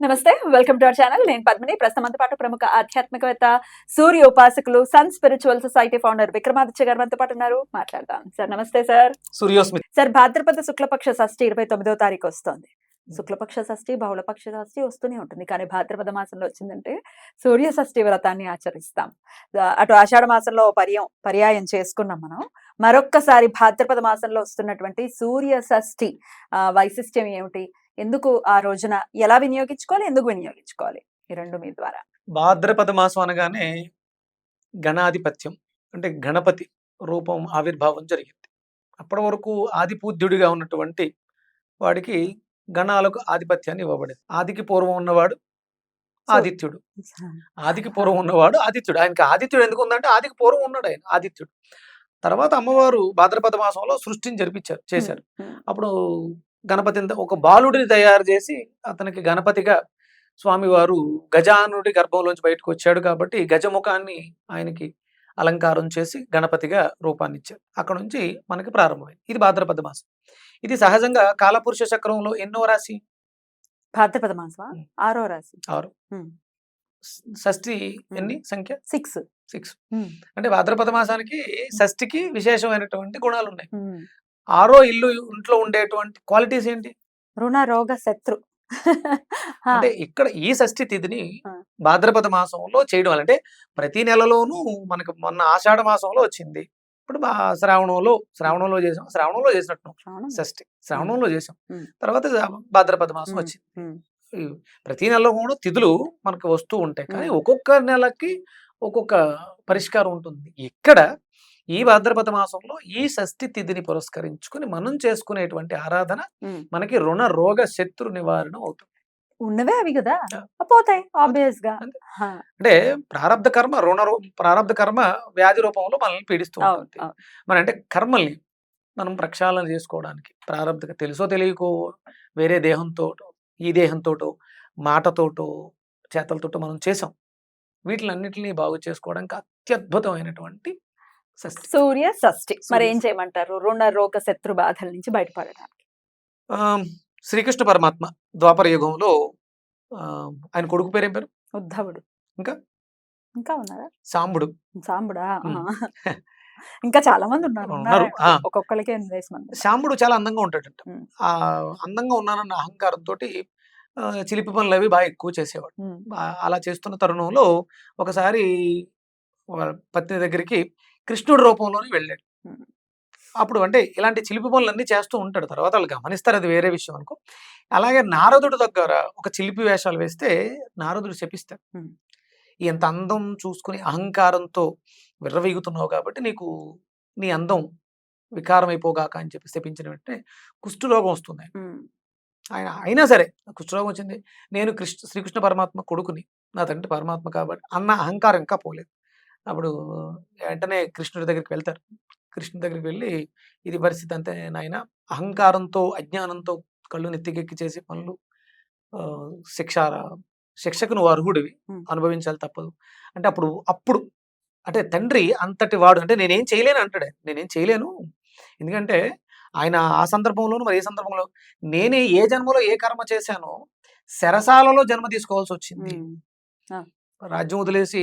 నమస్తే welcome to our channel. నేను పద్మిని. ప్రస్తుతంతో పాటు ప్రముఖ ఆధ్యాత్మికవేత్త సూర్య ఉపాసకులు sun spiritual society founder Vikramaditya garu మనతో పాటు ఉన్నారు. మాట్లాడదాం. సార్ నమస్తే సార్. సూర్యోస్మి సార్ భాద్రపద శుక్లపక్ష షష్ఠి ఇరవై తొమ్మిదో తారీఖు వస్తుంది. శుక్లపక్ష షష్ఠి బహుళపక్ష షష్ఠి వస్తూనే ఉంటుంది. కానీ భాద్రపద మాసంలో వచ్చిందంటే సూర్య షష్ఠి వ్రతాన్ని ఆచరిస్తాం. అటు ఆషాఢ మాసంలో పర్యం పర్యాయం చేసుకున్నాం మనం. మరొక్కసారి భాద్రపద మాసంలో వస్తున్నటువంటి సూర్య షష్ఠి వైశిష్ట్యం ఏమిటి? ఎందుకు ఆ రోజున ఎలా వినియోగించుకోవాలి? ఎందుకు వినియోగించుకోవాలి? ఈ రెండు మీ ద్వారా. భాద్రపద మాసం అనగానే గణాధిపత్యం అంటే గణపతి రూపం ఆవిర్భావం జరిగింది. అప్పటి వరకు ఆదిపూజ్యుడిగా ఉన్నటువంటి వాడికి గణాలకు ఆధిపత్యాన్ని ఇవ్వబడింది. ఆదికి పూర్వం ఉన్నవాడు ఆదిత్యుడు. ఆదికి పూర్వం ఉన్నవాడు ఆదిత్యుడు. ఆయనకి ఆదిత్యుడు ఎందుకు ఉందంటే ఆదికి పూర్వం ఉన్నాడు ఆయన ఆదిత్యుడు. తర్వాత అమ్మవారు భాద్రపద మాసంలో సృష్టిని జరిపించారు చేశారు. అప్పుడు గణపతిని ఒక బాలుడిని తయారు చేసి అతనికి గణపతిగా స్వామివారు గజానుడి గర్భంలోంచి బయటకు వచ్చాడు కాబట్టి గజముఖాన్ని ఆయనకి అలంకారం చేసి గణపతిగా రూపాన్ని ఇచ్చారు. అక్కడ నుంచి మనకి ప్రారంభమైంది. ఇది భాద్రపద మాసం. ఇది సహజంగా కాలపురుష చక్రంలో ఎన్నో రాశి? భాద్రపద ఉమ్. ఆరో రాశి. ఆరు. షష్ఠి ఎన్ని సంఖ్య? సిక్స్. సిక్స్. అంటే భాద్రపద మాసానికి షష్ఠికి విశేషమైనటువంటి గుణాలు ఉన్నాయి. ఆరో ఇల్లు ఇంట్లో ఉండేటువంటి క్వాలిటీస్ ఏంటి? రుణ రోగ శత్రు. అంటే ఇక్కడ ఈ షష్ఠి తిథిని. భాద్రపద మాసంలో చేయడం అంటే ప్రతి నెలలోనూ మనకు మొన్న ఆషాఢ మాసంలో వచ్చింది. ఇప్పుడు శ్రావణంలో శ్రావణంలో చేసాం శ్రావణంలో చేసినట్టు. షష్ఠి శ్రావణంలో చేసాం. తర్వాత భాద్రపద మాసం వచ్చింది. ప్రతి నెలలో కూడా తిథులు మనకు వస్తూ ఉంటాయి. కానీ. ఒక్కొక్క నెలకి ఒక్కొక్క పరిష్కారం ఉంటుంది. ఇక్కడ ఈ భాద్రపద మాసంలో ఈ షష్ఠి తిథిని పురస్కరించుకుని మనం చేసుకునేటువంటి ఆరాధన. మనకి రుణ రోగ శత్రు నివారణ అవుతుంది ఉన్నవే అవి కదా. పోతాయి ఆబ్వియస్గా అంటే ప్రారంధ కర్మ రుణ ప్రారంధ కర్మ వ్యాధి రూపంలో మనల్ని పీడిస్తూ ఉంటుంది. మన అంటే కర్మల్ని మనం ప్రక్షాళన చేసుకోవడానికి ప్రారంభ తెలుసో తెలియకో వేరే దేహంతో ఈ దేహంతోటో మాటతోటో చేతలతోటో మనం చేసాం వీటిలన్నిటిని బాగు చేసుకోవడానికి అత్యద్భుతమైనటువంటి. సూర్య షష్ఠి. మరి ఏం చేయమంటారు? రుణ రోగ శత్రు బాధల నుంచి బయటపడడానికి. ఆ, శ్రీకృష్ణ పరమాత్మ ద్వాపర యుగంలో ఆయన కొడుకు పేరేం పేరు? ఉద్ధవుడు. ఇంకా? ఇంకా ఉన్నారా? సాంబుడు. సాంబుడా. ఇంకా చాలా మంది ఉన్నారు. ఒక్కొక్కరికి ఎనిమిది వేసి మంది శాంబుడు చాలా అందంగా ఉంటాడంట. ఆ అందంగా ఉన్నానన్న అహంకారంతో చిలిపి పనులు అవి బాగా ఎక్కువ చేసేవాడు. అలా చేస్తున్న తరుణంలో ఒకసారి పత్ని దగ్గరికి కృష్ణుడి రూపంలోనే వెళ్ళాడు. అప్పుడు అంటే ఇలాంటి చిలిపి పనులన్నీ చేస్తూ ఉంటాడు. తర్వాత వాళ్ళు గమనిస్తారు అది వేరే విషయం అనుకో. అలాగే నారదుడి దగ్గర ఒక చిలిపి వేషాలు వేస్తే నారదుడు శపిస్తాడు. ఉమ్. ఎంత అందం చూసుకుని అహంకారంతో విర్రవీగుతున్నావు కాబట్టి నీకు నీ అందం వికారం అయిపోగాక అని చెప్పి శపించిన వెంటనే కుష్ఠరోగం వస్తుంది ఆయన. అయినా సరే కుష్ఠరోగం వచ్చింది. నేను కృష్ణ శ్రీకృష్ణ పరమాత్మ కొడుకుని. నా తండ్రి పరమాత్మ కాబట్టి అన్న అహంకారం ఇంకా పోలేదు. అప్పుడు వెంటనే కృష్ణుడి దగ్గరికి వెళ్తారు. కృష్ణుడి దగ్గరికి వెళ్ళి ఇది పరిస్థితి అంతే నాయన. అహంకారంతో అజ్ఞానంతో కళ్ళు నెత్తికెక్కి చేసే పనులు శిక్ష శిక్షకు నువ్వు అర్హుడివి. అనుభవించాలి తప్పదు. అంటే అప్పుడు అప్పుడు అంటే తండ్రి అంతటి వాడు. అంటే నేనేం చేయలేను అంటాడే. నేనేం చేయలేను. ఎందుకంటే ఆయన ఆ సందర్భంలోనూ మరి ఏ సందర్భంలో? నేనే ఏ జన్మలో ఏ కర్మ చేశానో శరసాలలో జన్మ తీసుకోవాల్సి వచ్చింది. రాజ్యం వదిలేసి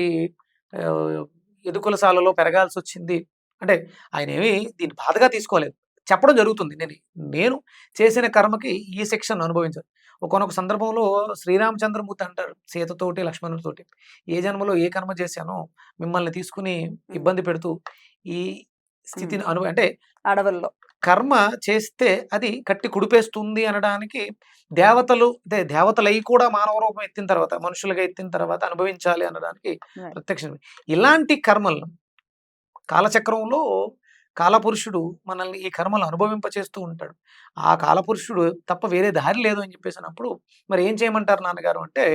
ఎదుకులసాలలో పెరగాల్సి వచ్చింది అంటే ఆయన ఏమి దీన్ని బాధగా తీసుకోలేదు. చెప్పడం జరుగుతుంది. నేను నేను చేసిన కర్మకి ఈ శిక్షను అనుభవించాను. ఒకనొక సందర్భంలో శ్రీరామచంద్రమూర్తి అంటారు సీతతోటి లక్ష్మణుడితోటి ఏ జన్మలో ఏ కర్మ చేశానో మిమ్మల్ని తీసుకుని ఇబ్బంది పెడుతూ ఈ స్థితిని. అనుభవ అంటే అడవుల్లో. కర్మ చేస్తే అది కట్టి కుడిపేస్తుంది అనడానికి దేవతలు అదే దేవతలై కూడా మానవ రూపం ఎత్తిన తర్వాత మనుషులుగా ఎత్తిన తర్వాత అనుభవించాలి అనడానికి. ప్రత్యక్షం ఇలాంటి కర్మలను కాలచక్రంలో కాలపురుషుడు మనల్ని ఈ కర్మలు అనుభవింప చేస్తూ ఉంటాడు ఆ కాలపురుషుడు తప్ప వేరే దారి లేదు అని చెప్పేసినప్పుడు మరి ఏం చేయమంటారు నాన్నగారు అంటే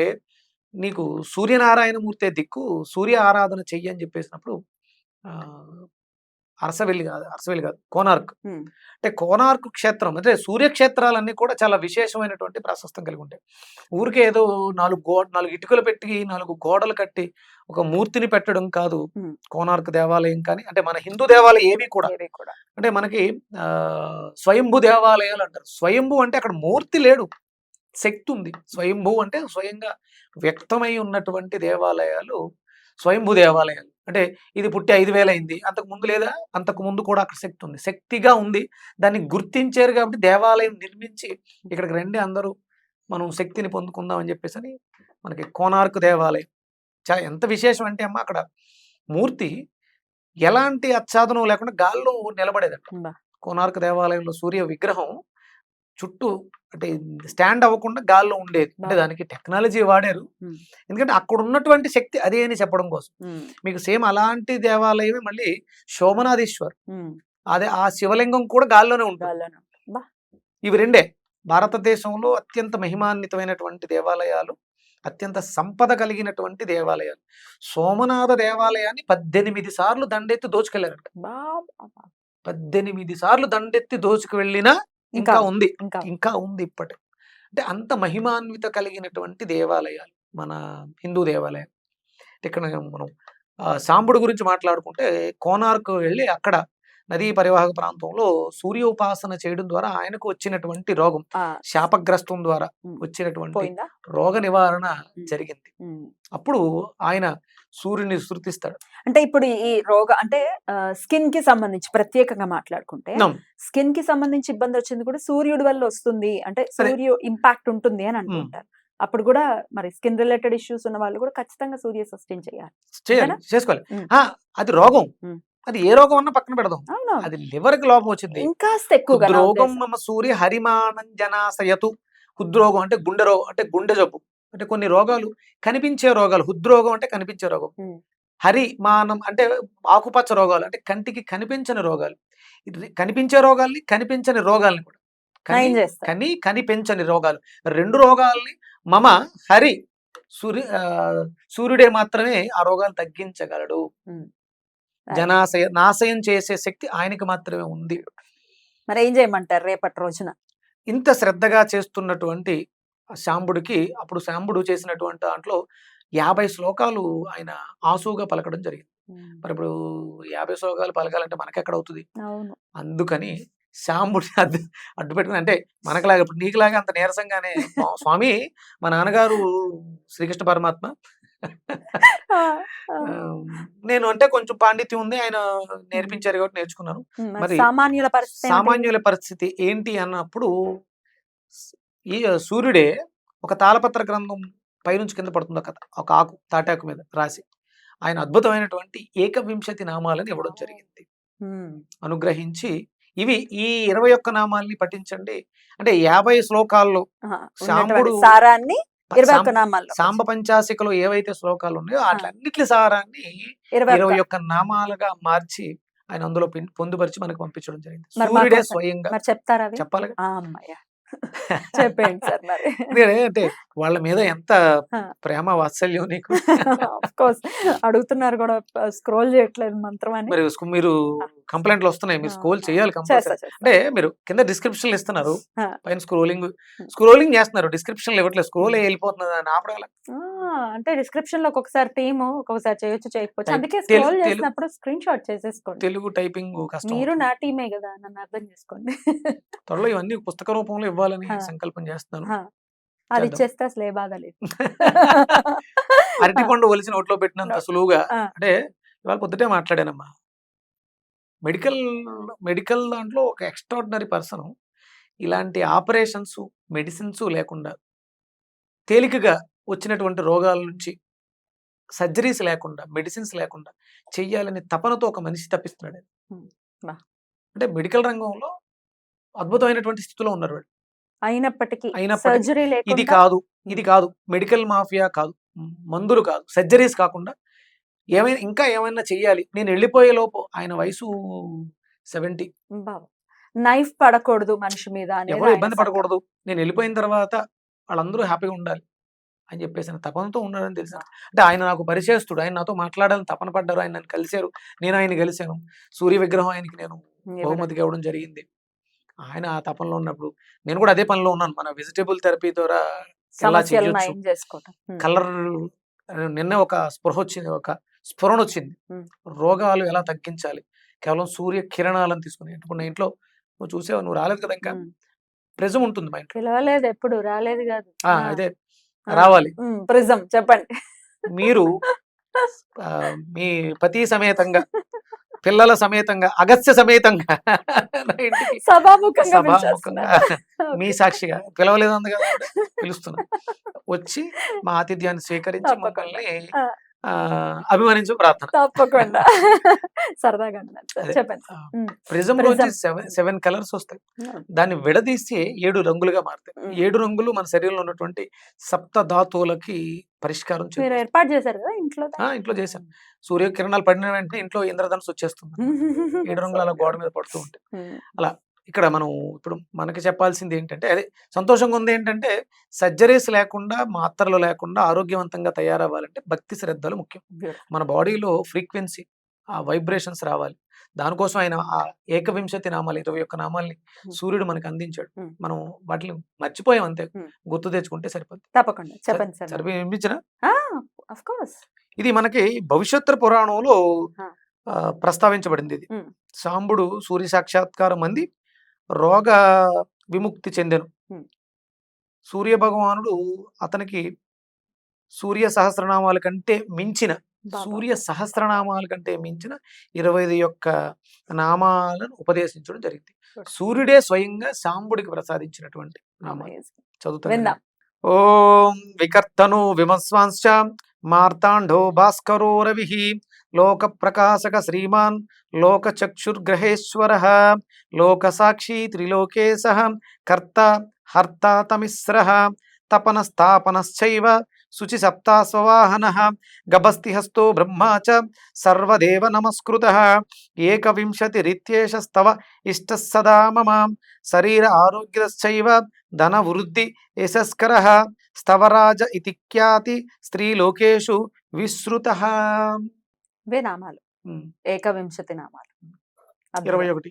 నీకు సూర్యనారాయణ మూర్తే దిక్కు సూర్య ఆరాధన చెయ్యి అని చెప్పేసినప్పుడు ఆ, అరసవెల్లి కాదు అరసవెల్లి కాదు కోనార్క్. అంటే కోనార్క్ క్షేత్రం అంటే సూర్యక్షేత్రాలన్నీ కూడా చాలా విశేషమైనటువంటి ప్రాశస్తం కలిగి ఉంటాయి. ఊరికే ఏదో నాలుగు గో నాలుగు ఇటుకలు పెట్టి నాలుగు గోడలు కట్టి ఒక మూర్తిని పెట్టడం కాదు. కోనార్క్ దేవాలయం కానీ అంటే మన హిందూ దేవాలయం ఏవి కూడా. అంటే మనకి స్వయంభూ దేవాలయాలు అంటారు. స్వయంభూ అంటే అక్కడ మూర్తి లేడు. శక్తి ఉంది. స్వయంభూ అంటే స్వయంగా వ్యక్తమై ఉన్నటువంటి దేవాలయాలు స్వయంభూ దేవాలయాలు. అంటే ఇది పుట్టి ఐదు వేలు అయింది అంతకు ముందు లేదా? అంతకు ముందు కూడా అక్కడ శక్తి ఉంది. శక్తిగా ఉంది. దాన్ని గుర్తించారు కాబట్టి దేవాలయం నిర్మించి ఇక్కడికి రండి అందరూ. మనం శక్తిని పొందుకుందాం అని చెప్పేసి అని మనకి కోనార్క్ దేవాలయం. చాలా ఎంత విశేషం అంటే అమ్మ అక్కడ మూర్తి ఎలాంటి ఆచ్ఛాదనం లేకుండా గాల్లో నిలబడేదట. కోనార్క్ దేవాలయంలో సూర్య విగ్రహం చుట్టూ అంటే స్టాండ్ అవ్వకుండా గాల్లో ఉండేది అంటే. దానికి టెక్నాలజీ వాడారు. ఎందుకంటే అక్కడ ఉన్నటువంటి శక్తి అదే అని చెప్పడం కోసం. మీకు సేమ్ అలాంటి దేవాలయమే మళ్ళీ శోభనాధీశ్వర్. అదే ఆ శివలింగం కూడా గాల్లోనే ఉంటుంది. ఇవి రెండే భారతదేశంలో అత్యంత మహిమాన్వితమైనటువంటి దేవాలయాలు అత్యంత సంపద కలిగినటువంటి దేవాలయాలు సోమనాథ దేవాలయాన్ని పద్దెనిమిది సార్లు దండెత్తి బా. పద్దెనిమిది సార్లు దండెత్తి దోచుకు వెళ్ళినా ఇంకా ఉంది. ఇంకా ఇంకా ఉంది ఇప్పటి అంటే అంత మహిమాన్విత కలిగినటువంటి దేవాలయాలు మన హిందూ దేవాలయం. ఇక్కడ మనం సాంబుడు గురించి మాట్లాడుకుంటే కోనార్క్ వెళ్ళి అక్కడ నదీ పరివాహక ప్రాంతంలో సూర్య ఉపాసన చేయడం ద్వారా ఆయనకు వచ్చినటువంటి రోగం శాపగ్రస్తం ద్వారా. వచ్చినటువంటి రోగ నివారణ. జరిగింది. అప్పుడు ఆయన సూర్యుని శృతిస్తాడు అంటే ఇప్పుడు ఈ రోగ అంటే స్కిన్కి సంబంధించి ప్రత్యేకంగా మాట్లాడుకుంటే. స్కిన్కి సంబంధించి ఇబ్బంది వచ్చింది కూడా సూర్యుడి వల్ల వస్తుంది అంటే సరే. సూర్యు ఇంపాక్ట్ ఉంటుంది అని అనుకుంటారు అప్పుడు కూడా మరి స్కిన్ రిలేటెడ్ ఇష్యూస్ ఉన్న వాళ్ళు కూడా ఖచ్చితంగా సూర్య సస్టైన్ చేయాలి? చేసుకోవాలి అది రోగం. అది ఏ రోగం అన్నా పక్కన పెడదాం. అది లివర్కి లోపం వచ్చింది. ఎక్కువగా. మమ సూర్య హరిమానం జనాశయతు. హృద్రోగం అంటే గుండె రోగం అంటే గుండె జబ్బు. అంటే కొన్ని రోగాలు కనిపించే రోగాలు. హృద్రోగం అంటే కనిపించే రోగం. హరి మానం అంటే ఆకుపచ్చ రోగాలు. అంటే కంటికి కనిపించని రోగాలు. కనిపించే రోగాల్ని కనిపించని రోగాల్ని కూడా. కని కనిపించని రోగాలు. రెండు రోగాల్ని మమ హరి సూర్య సూర్యుడే మాత్రమే ఆ రోగాలు తగ్గించగలడు. జనాశయ నాశయం చేసే శక్తి ఆయనకి మాత్రమే ఉంది. మరి ఏం చేయమంటారు రేపటి రోజున? ఇంత శ్రద్ధగా చేస్తున్నటువంటి శాంబుడికి అప్పుడు శాంబుడు చేసినటువంటి దాంట్లో యాభై శ్లోకాలు ఆయన ఆసుగా పలకడం జరిగింది. మరి ఇప్పుడు యాభై శ్లోకాలు పలకాలంటే మనకెక్కడ అవుతుంది అందుకని శాంబుడి అడ్డు అడ్డు పెట్టుకుని అంటే మనకులాగా ఇప్పుడు నీకులాగా అంత నీరసంగానే "స్వా- స్వామి మా నాన్నగారు శ్రీకృష్ణ పరమాత్మ నేను అంటే కొంచెం పాండిత్యం ఉంది. ఆయన నేర్పించారు కాబట్టి నేర్చుకున్నాను. మరి సామాన్యుల పరిస్థితి? సామాన్యుల పరిస్థితి ఏంటి అన్నప్పుడు ఈ సూర్యుడే ఒక తాళపత్ర గ్రంథం పైనుంచి కింద పడుతుంది ఒక ఒక ఆకు తాటాకు మీద రాసి. ఆయన అద్భుతమైనటువంటి ఏకవింశతి నామాలను ఇవ్వడం జరిగింది. అనుగ్రహించి ఇవి ఈ ఇరవై ఒక్క నామాల్ని పఠించండి. అంటే యాభై శ్లోకాల్లో సారాన్ని ఇరవై ఒక్క నామాల్లో సాంబ పంచాసికలో ఏవైతే శ్లోకాలు ఉన్నాయో వాటిలన్నిటి సారాన్ని ఇరవై ఇరవై ఒక్క. నామాలుగా మార్చి ఆయన అందులో పొందుపరిచి మనకు పంపించడం జరిగింది. సూర్యుడే స్వయంగా చెప్తారా చెప్పాలి చెప్పండి సార్ మరి అంటే వాళ్ళ మీద ఎంత. ప్రేమ వాత్సల్యం నీకు? కోర్స్ అడుగుతున్నారు కూడా స్క్రోల్ చేయట్లేదు మంత్రం అని. మరి మీరు కంప్లైంట్లు వస్తున్నాయి మీరు స్క్రోల్ చేయాలి అంటే మీరు కింద డిస్క్రిప్షన్ ఇస్తున్నారు. పైన స్క్రోలింగ్. స్క్రోలింగ్ చేస్తున్నారు డిస్క్రిప్షన్ ఇవ్వట్లేదు స్క్రోల్ వెళ్ళిపోతున్నది అని ఆపడం వల్ల ఆ, అంటే డిస్క్రిప్షన్లో ఒక్కొక్కసారి టీమ్ ఒక్కొక్కసారి చేయొచ్చు చేయకపోవచ్చు. అందుకే స్క్రోల్ చేసినప్పుడు స్క్రీన్ షాట్ చేసేసుకోండి. తెలుగు టైపింగ్ మీరు. నా టీమే కదా నన్ను అర్థం చేసుకోండి. త్వరలో ఇవన్నీ పుస్తక రూపంలో ఇవ్వాలని. సంకల్పం చేస్తున్నాను ఆ, అది. ఇచ్చేస్తే అసలు ఏ బాధ లేదు అరటి పండు ఒలిసిన ఒట్లో పెట్టినంత సులువుగా. అంటే ఇవాళ పొద్దుటే మాట్లాడానమ్మా మెడికల్ మెడికల్ దాంట్లో ఒక ఎక్స్ట్రాడినరీ పర్సన్ ఇలాంటి ఆపరేషన్స్ మెడిసిన్స్ లేకుండా తేలికగా వచ్చినటువంటి రోగాల నుంచి సర్జరీస్ లేకుండా మెడిసిన్స్ లేకుండా చెయ్యాలని తపనతో ఒక మనిషి తప్పిస్తున్నాడు. అంటే మెడికల్ రంగంలో అద్భుతమైనటువంటి స్థితిలో ఉన్నారు వాళ్ళు అయినప్పటికీ సర్జరీ ఇది కాదు ఇది కాదు. మెడికల్ మాఫియా కాదు. మందులు కాదు. సర్జరీస్ కాకుండా ఏమైనా ఇంకా ఏమైనా చెయ్యాలి. నేను వెళ్ళిపోయే లోపు ఆయన వయసు సెవెంటీ. నైఫ్ పడకూడదు మనిషి మీద ఎవరు ఇబ్బంది. పడకూడదు. నేను వెళ్ళిపోయిన తర్వాత వాళ్ళందరూ హ్యాపీగా ఉండాలి అని చెప్పేసి తపనతో ఉన్నాడని తెలిసి అంటే ఆయన నాకు పరిచయస్తుడు. ఆయన నాతో మాట్లాడాలని తపన పడ్డారు. ఆయన నన్ను కలిశారు. నేను ఆయన కలిశాను. సూర్య విగ్రహం ఆయనకి నేను బహుమతిగా ఇవ్వడం జరిగింది. ఆయన ఆ తపనలో ఉన్నప్పుడు నేను కూడా అదే పనిలో ఉన్నాను. మన వెజిటేబుల్ థెరపీ ద్వారా. కలర్ నిన్న ఒక స్పృహ వచ్చింది. ఒక స్ఫురణ వచ్చింది. రోగాలు ఎలా తగ్గించాలి? కేవలం సూర్య కిరణాలను తీసుకుని ఇప్పుడు నా ఇంట్లో నువ్వు చూసావు? నువ్వు రాలేదు కదా ఇంకా. ప్రిజం ఉంటుంది మా ఇంట్లో. పిలవలేదు ఎప్పుడు రాలేదు కాదు. అదే. రావాలి. ప్రిజం చెప్పండి. మీరు మీ పతి సమేతంగా పిల్లల సమేతంగా అగస్త్య సమేతంగా సభాముఖంగా. మీ సాక్షిగా పిలవలేదు కదా. పిలుస్తున్నా వచ్చి మా ఆతిథ్యాన్ని స్వీకరించి. మమ్మల్ని అభిమానించు ప్రార్థన తప్పకుండా సరదాగా. చెప్పండి. ప్రిజం. నుంచి సెవెన్ సెవెన్ కలర్స్ వస్తాయి. దాన్ని విడదీసి ఏడు రంగులుగా మారుతాయి. ఏడు రంగులు మన శరీరంలో ఉన్నటువంటి సప్త ధాతువులకి పరిష్కారం. ఏర్పాటు చేశారు కదా ఇంట్లో ఇంట్లో చేశాను సూర్యకిరణాలు పడిన వెంటనే ఇంట్లో ఇంద్రధనుసు వచ్చేస్తుంది ఏడు రంగులు అలా గోడ మీద పడుతూ ఉంటాయి ఉమ్. ఇక్కడ మనం ఇప్పుడు మనకి చెప్పాల్సింది ఏంటంటే అదే సంతోషంగా ఉంది ఏంటంటే సర్జరీస్ లేకుండా మాత్రలు లేకుండా ఆరోగ్యవంతంగా తయారవ్వాలంటే భక్తి శ్రద్ధలు ముఖ్యం. మన బాడీలో ఫ్రీక్వెన్సీ ఆ వైబ్రేషన్స్ రావాలి. దానికోసం ఆయన ఆ ఏకవింశతి నామాలు ఇరవై ఒక్క నామాల్ని Hmm. సూర్యుడు మనకి అందించాడు. Hmm. మనం వాటిని మర్చిపోయాం అంతే. Hmm. గుర్తు తెచ్చుకుంటే సరిపోద్ది. తప్పకుండా. చెప్పండి సార్ ఇది మనకి భవిష్యత్తు పురాణంలో ప్రస్తావించబడింది ఇది. సాంబుడు సూర్య సాక్షాత్కారం అంది. రోగ విముక్తి చెందెను. సూర్య భగవానుడు అతనికి సూర్య సహస్రనామాల కంటే మించిన సూర్య సహస్రనామాల కంటే మించిన ఇరవై ఐదు యొక్క నామాలను ఉపదేశించడం జరిగింది. సూర్యుడే స్వయంగా సాంబుడికి ప్రసాదించినటువంటి నామాలు. చదువుతాను విందాం. ఓం వికర్తను విమస్వాంశ్చ మార్తాండో భాస్కరో రవి లోక ప్రకాశక శ్రీమాన్ లోక చక్షుర్గ్రహేశ్వర లోక సాక్షి త్రిలోకేశ కర్త హర్త తమిశ్ర తపన స్థాపనశ్చైవ శుచి సప్తాస్వవాహన గభస్తి హస్తో బ్రహ్మా చ సర్వదేవ నమస్కృత ఏకవింశతిరిత్యేషస్తవ ఇష్ట సదా మమ శరీర ఆరోగ్యశ్చైవ ధన వృద్ధి యశస్కర స్తవరాజ ఇతి ఖ్యాతి స్త్రీలోకేషు విశ్రుత వే నామాలు ఏకవింశతి నామాలు. ఇరవై ఒకటి.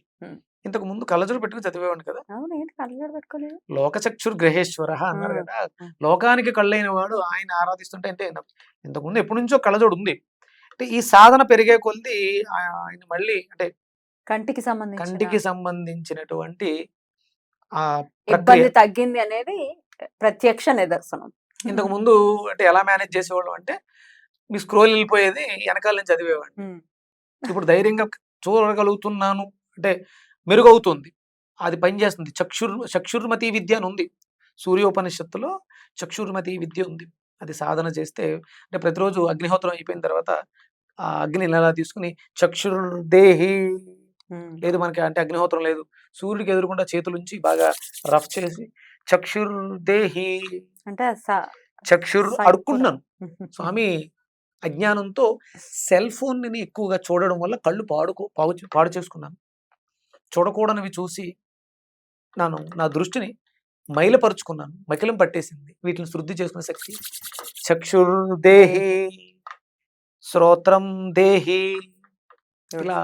ఇంతకు ముందు కళ్ళజోడు పెట్టుకుని చదివేవాడిని కదా? అవును. ఏంటి కళ్ళజోడు పెట్టుకోలేదు? లోకచక్షుర్ గ్రహేశ్వర అన్నారు. కదా. లోకానికి కళ్ళైన వాడు ఆయన ఆరాధిస్తుంటే అంటే ఇంతకు ముందు ఎప్పటి నుంచో కళ్ళజోడు ఉంది. అంటే ఈ సాధన పెరిగే కొద్దీ ఆయన మళ్ళీ అంటే కంటికి సంబంధించి కంటికి సంబంధించినటువంటి ఆ ఇబ్బంది తగ్గింది అనేది ప్రత్యక్ష నిదర్శనం. ఇంతకు ముందు అంటే ఎలా మేనేజ్ చేసేవాళ్ళం అంటే మీ స్క్రోల్ వెళ్ళిపోయేది వెనకాల నుంచి చదివేవాడిని. ఇప్పుడు ధైర్యంగా చూడగలుగుతున్నాను అంటే మెరుగవుతుంది అది పనిచేస్తుంది చక్షుర్ చక్షుర్మతి విద్య అని ఉంది సూర్యోపనిషత్తులో చక్షుర్మతి విద్య ఉంది అది సాధన చేస్తే అంటే ప్రతిరోజు అగ్నిహోత్రం అయిపోయిన తర్వాత ఆ అగ్నిని ఎలా తీసుకుని చక్షుర్దేహి. లేదు మనకి అంటే అగ్నిహోత్రం లేదు సూర్యుడికి ఎదురుకుండా చేతులుంచి బాగా రఫ్ చేసి చక్షుర్దేహి అంటే చక్షుర్ సైపుర. అడుక్కుంటున్నాను స్వామి అజ్ఞానంతో సెల్ ఫోన్ని ఎక్కువగా చూడడం వల్ల కళ్ళు పాడుకో పాడు చే- పాడు చేసుకున్నాను. చూడకూడనివి చూసి నాను నా దృష్టిని మైలపరుచుకున్నాను. మకిలం పట్టేసింది. వీటిని శుద్ధి చేసుకునే శక్తి చక్షుర్ దేహి శ్రోత్రం దేహి ఇలా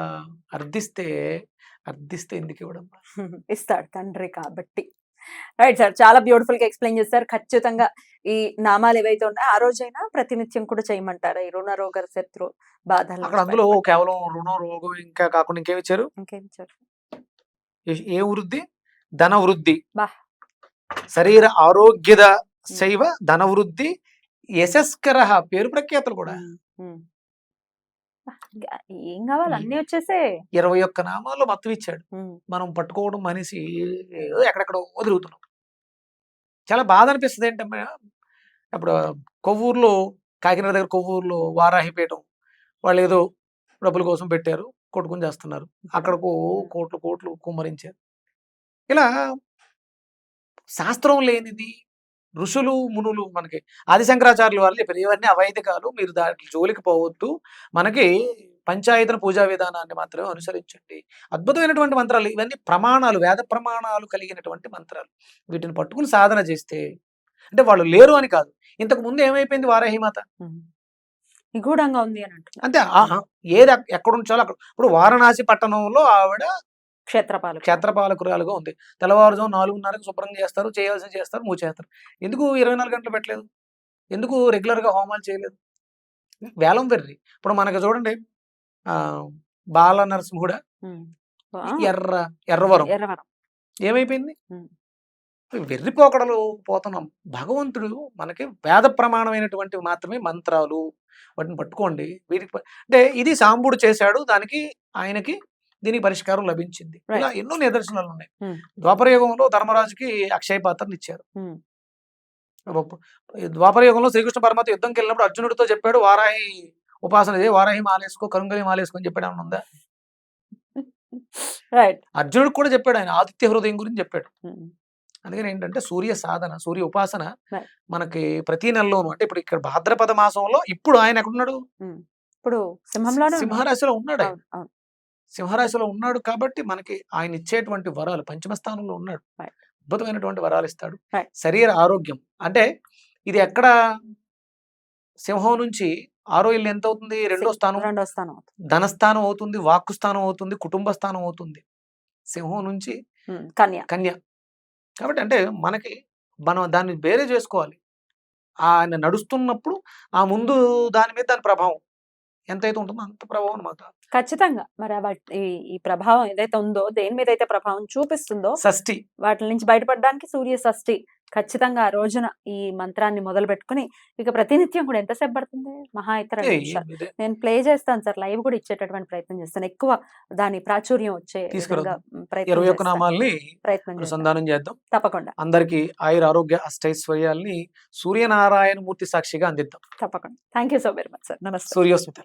అర్థిస్తే అర్థిస్తే ఎందుకు ఇవ్వడం ఇస్తాడు తండ్రి కాబట్టి. రైట్ సార్ చాలా బ్యూటిఫుల్గా ఎక్స్ప్లెయిన్ చేస్తారు ఖచ్చితంగా ఈ నామాలు ఏవైతే ఉన్నాయో ఆ రోజైనా ప్రతినిత్యం కూడా చేయమంటారా. ఈ రుణ రోగ శత్రు బాధలు అందులో కేవలం రుణం రోగం ఇంకా కాకుండా ఇంకేమి ఇచ్చారు? ఇంకేం సార్ ఏ- వృద్ధి? ధన వృద్ధి. శరీర ఆరోగ్యద శైవ ధన వృద్ధి యశస్కర పేరు ప్రఖ్యాతులు కూడా. ఏం కావాలి? అన్ని వచ్చేసే. ఇరవై ఒక్క నామాల్లో మొత్తం ఇచ్చాడు మనం పట్టుకోవడం మనిషి ఎక్కడెక్కడో వదులుతున్నాం చాలా బాధ అనిపిస్తుంది ఏంటమ్మా? అప్పుడు కొవ్వూరులో కాకినాడ దగ్గర కొవ్వూరులో వారాహిపీఠం వాళ్ళు ఏదో డబ్బుల కోసం పెట్టారు కొట్టుకుని చేస్తున్నారు. అక్కడకు కోట్లు కోట్లు కుమ్మరించారు. ఇలా శాస్త్రం లేనిది ఋషులు మునులు మనకి ఆదిశంకరాచార్యుల వాళ్ళు చెప్పారు ఇవన్నీ అవైదికాలు. మీరు దాంట్లో జోలికి పోవద్దు. మనకి పంచాయతన పూజా విధానాన్ని మాత్రమే అనుసరించండి. అద్భుతమైనటువంటి మంత్రాలు. ఇవన్నీ ప్రమాణాలు వేద ప్రమాణాలు కలిగినటువంటి మంత్రాలు. వీటిని పట్టుకుని సాధన చేస్తే అంటే వాళ్ళు లేరు అని కాదు. ఇంతకు ముందు ఏమైపోయింది వారాహిమాత. నిగూఢంగా ఉంది అని ఆహా, ఏది ఎక్- ఎక్కడ ఉంచాలో అక్కడ. ఇప్పుడు వారణాసి పట్టణంలో ఆవిడ క్షేత్రపాలకులు. క్షేత్రపాలకురాలుగా ఉంది. తెల్లవారుజాము నాలుగున్నరకు శుభ్రంగా చేస్తారు చేయాల్సి చేస్తారు మూచేస్తారు ఎందుకు ఇరవై నాలుగు గంటలు పెట్టలేదు? ఎందుకు రెగ్యులర్గా హోమాలు చేయలేదు? వేలం వెర్రి. ఇప్పుడు మనకి చూడండి ఆ బాల నరసింహుడ. ఎర్ర ఎర్రవరం. ఏమైపోయింది. వెర్రిపోకడలు పోతున్నాం. భగవంతుడు మనకి వేద ప్రమాణమైనటువంటివి మాత్రమే మంత్రాలు వాటిని పట్టుకోండి. వీటికి ప- అంటే ఇది సాంబుడు చేశాడు దానికి ఆయనకి దీనికి పరిష్కారం లభించింది. ఇలా ఎన్నో నిదర్శనాలు ఉన్నాయి Hmm. ద్వాపర యుగంలో ధర్మరాజుకి అక్షయ పాత్రని ఇచ్చారు ఉమ్. గొప్ప- ఈ ద్వాపర యుగంలో శ్రీకృష్ణ పరమాత్మ యుద్ధంకి వెళ్ళినప్పుడు అర్జునుడితో చెప్పాడు వారాహి ఉపాసన చేయి వారాహి మాలేసుకో కరుంగలి మాలేసుకో అని చెప్పాడు ఉందా రైట్ అర్జునుడికి కూడా చెప్పాడు ఆయన ఆదిత్య హృదయం గురించి చెప్పాడు. అందుకని ఏంటంటే సూర్య సాధన సూర్య ఉపాసన. మనకి ప్రతి నెలలోను అంటే ఇప్పుడు ఇక్కడ భాద్రపద మాసంలో ఇప్పుడు ఆయన ఎక్కడున్నాడు ఇప్పుడు ఉన్నారు. సింహరాశిలో ఉన్నాడు. సింహరాశిలో ఉన్నాడు కాబట్టి మనకి ఆయన ఇచ్చేటువంటి వరాలు పంచమ స్థానంలో ఉన్నాడు. అద్భుతమైనటువంటి వరాలు ఇస్తాడు. శరీర ఆరోగ్యం అంటే ఇది ఎక్కడ సింహం నుంచి ఆరో ఇల్లు ఎంత అవుతుంది రెండో స్థానం రెండో స్థానం. ధనస్థానం అవుతుంది వాక్కు స్థానం అవుతుంది కుటుంబ స్థానం అవుతుంది సింహం నుంచి. కన్య కన్య కాబట్టి అంటే మనకి మనం దాన్ని వేరే చేసుకోవాలి ఆయన నడుస్తున్నప్పుడు ఆ ముందు దాని మీద దాని ప్రభావం ఎంతైతే ఉంటుందో అంత ప్రభావం అనమాట ఖచ్చితంగా. మరి ఆ వాటి- ఈ ఈ ప్రభావం ఏదైతే ఉందో దేని మీద అయితే ప్రభావం చూపిస్తుందో షష్ఠి వాటి నుంచి బయటపడడానికి సూర్య షష్ఠి ఖచ్చితంగా ఆ రోజున ఈ మంత్రాన్ని మొదలు పెట్టుకుని ఇక ప్రతినిత్యం కూడా ఎంతసేపు పడుతుంది? మహా ఇతర. నేను ప్లే చేస్తాను సార్ లైవ్ కూడా ఇచ్చేటటువంటి ప్రయత్నం చేస్తాను. ఎక్కువ దాని ప్రాచుర్యం వచ్చే ఇరవై ఒక్క చేస్తాను. నామాల్ని ప్రయత్నం చేద్దాం. తప్పకుండా. అందరికీ ఆయుర ఆరోగ్య అష్టైశ్వర్యాల్ని సూర్యనారాయణ మూర్తి సాక్షిగా అందిద్దాం. తప్పకుండా. Thank you so very much sir నమస్తే. సూర్యోస్మిత